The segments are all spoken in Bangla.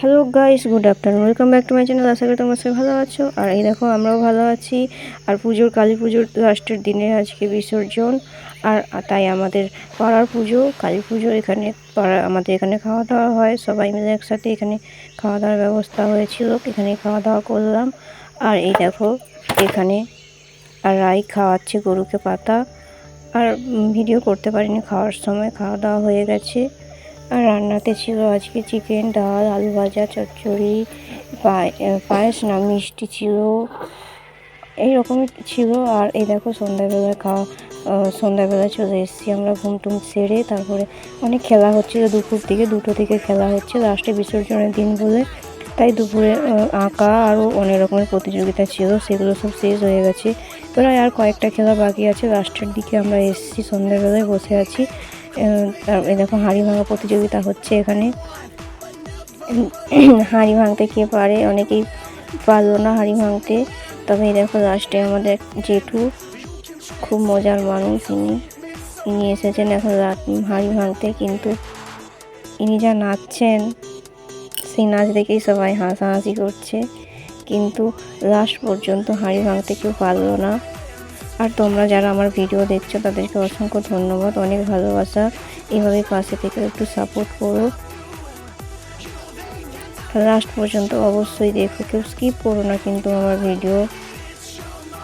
Hello guys good afternoon welcome back to my channel আশা করি তোমরা সবাই ভালো আছো। আর এই দেখো, আমরাও ভালো আছি। আর পুজোর, কালী পুজোর লাস্টের দিনে আজকে বিসর্জন। আর তাই আমাদের পাড়ার পুজো। কালী পুজো এখানে, পাড়া, আমাদের এখানে খাওয়া দাওয়া হয়। সবাই মিলে একসাথে এখানে খাওয়া দাওয়ার ব্যবস্থা হয়েছিল। এখানে খাওয়া দাওয়া করলাম। আর এই দেখো, এখানে আর রাই খাওয়াচ্ছে গরুকে পাতা। আর ভিডিও করতে পারিনি। খাওয়ার সময় খাওয়া দাওয়া হয়ে গেছে। আর রান্নাতে ছিল আজকে চিকেন, ডাল, আলু ভাজা, চচ্চড়ি পায়েস, না, মিষ্টি ছিল। এই রকমই ছিল। আর এই দেখো সন্ধ্যাবেলায় খাওয়া সন্ধ্যাবেলায় চলে এসেছি আমরা ঘুম টুম সেরে। তারপরে অনেক খেলা হচ্ছিল দুপুর থেকে দুটো থেকে খেলা হচ্ছে লাস্টে বিসর্জনের দিন বলে। তাই দুপুরে আঁকা আরও অনেক রকমের প্রতিযোগিতা ছিল। সেগুলো সব শেষ হয়ে গেছে। প্রায় আর কয়েকটা খেলা বাকি আছে। লাস্টের দিকে আমরা এসেছি সন্ধ্যাবেলায় বসে আছি। দেখো হাঁড়ি ভাঙা প্রতিযোগিতা হচ্ছে এখানে। হাঁড়ি ভাঙতে কে পারে? অনেকেই পারল না হাঁড়ি ভাঙতে। তবে এই দেখো লাস্টে আমাদের জেঠু, খুব মজার মানুষ ইনি। ইনি এসেছেন এখন হাঁড়ি ভাঙতে, কিন্তু ইনি যা নাচছেন, সেই নাচ দেখেই সবাই হাসাহাসি করছে। কিন্তু লাস্ট পর্যন্ত হাঁড়ি ভাঙতে কেউ পারল না। আর তোমরা যারা আমার ভিডিও দেখছ, তাদেরকে অসংখ্য ধন্যবাদ, অনেক ভালোবাসা। এভাবে পাশে থেকে একটু সাপোর্ট করো। লাস্ট পর্যন্ত অবশ্যই দেখো, কেউ স্কিপ করো না কিন্তু আমার ভিডিও।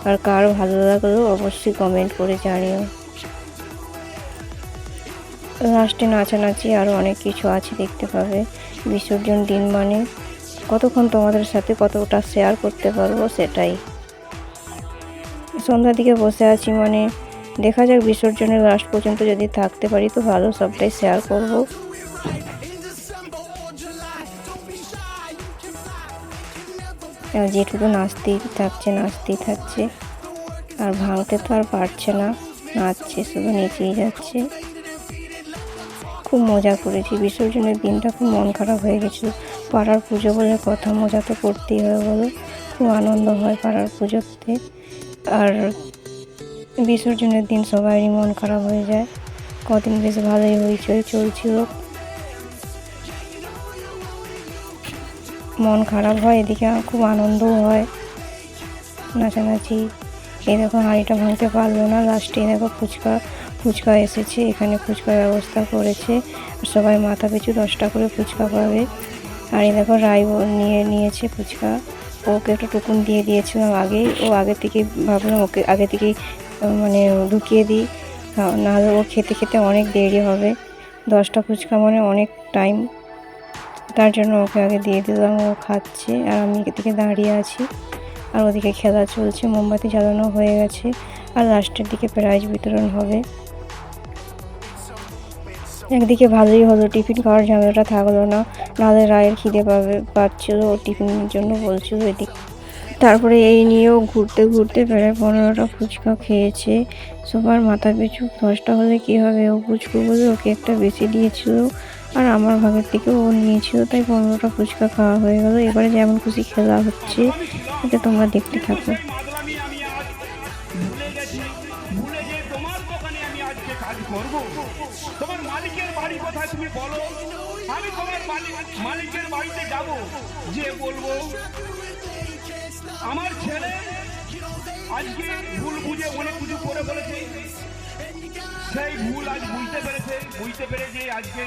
আর কার ভালো লাগল, অবশ্যই কমেন্ট করে জানিও। লাস্টে নাচানাচি আরও অনেক কিছু আছে দেখতে পাবে। বিসর্জন দিন মানে কতক্ষণ তোমাদের সাথে কতটা শেয়ার করতে পারব সেটাই। সন্ধ্যার দিকে বসে আছি মানে দেখা যাক বিসর্জনের লাস্ট পর্যন্ত যদি থাকতে পারি তো ভালো, সবটাই শেয়ার করব। যেটুকু নাচতেই থাকছে নাচতেই থাকছে। আর ভাঙতে তো আর পারছে না, নাচছে, শুধু নেচেই যাচ্ছে। খুব মজা করেছি, বিসর্জনের দিনটা খুব মন খারাপ হয়ে গেছিল। পাড়ার পুজো বলে কথা মজা তো করতেই হয় বলো। খুব আনন্দ হয় পাড়ার পুজোতে। আর বিসর্জনের দিন সবারই মন খারাপ হয়ে যায়। কদিন বেশ ভালোই হইচই চলছিল। মন খারাপ হয়, এদিকে খুব আনন্দও হয়। নাচানাচি। এই দেখো, হাঁড়িটা ভাঙতে পারল না। লাস্টে দেখো, ফুচকা ফুচকা এসেছে। এখানে ফুচকার ব্যবস্থা করেছে। সবাই মাথা পিছু দশটা করে ফুচকা পাবে। আর এই দেখো রাই নিয়ে নিয়েছে ফুচকা। ওকে একটা টুকুন দিয়ে দিয়েছিলাম আগেই। ও আগে থেকে ভাবলাম ওকে আগে থেকেই মানে ঢুকিয়ে দিই। নাহলে ও খেতে খেতে অনেক দেরি হবে। দশটা ফুচকা মানে অনেক টাইম। তার জন্য ওকে আগে দিয়ে দিলাম, ও খাচ্ছে। আর আমি এদিকে দাঁড়িয়ে আছি। আর ওদিকে খেলা চলছে, মোমবাতি জ্বালানো হয়ে গেছে। আর লাস্টের দিকে প্রাইজ বিতরণ হবে। একদিকে ভালোই হলো, টিফিন খাওয়ার ঝামেলাটা থাকল না। নাহলে রায়ের খিদে পাবে, পাচ্ছিল, ও টিফিনের জন্য বলছিল এদিক। তারপরে এই নিয়েও ঘুরতে ঘুরতে প্রায় পনেরোটা ফুচকা খেয়েছে। সবার মাথা পিছু দশটা হলে কী হবে? ও ফুচকো বলে ওকে একটা বেশি দিয়েছিল আর আমার ভাগের থেকে ও নিয়েছিল, তাই পনেরোটা ফুচকা খাওয়া হয়ে গেল। এবারে যেমন খুশি খেলা হচ্ছে, এটা তোমরা দেখতে থাকো। তুমি বলো, আমি তোমার মালিকের বাড়িতে যাব। যে বলব, আমার ছেলে আজকে ভুল বুঝে অনেক কিছু করে বলেছে সেই ভুল আজ বুঝতে পেরেছে বুঝতে পেরেছে আজকে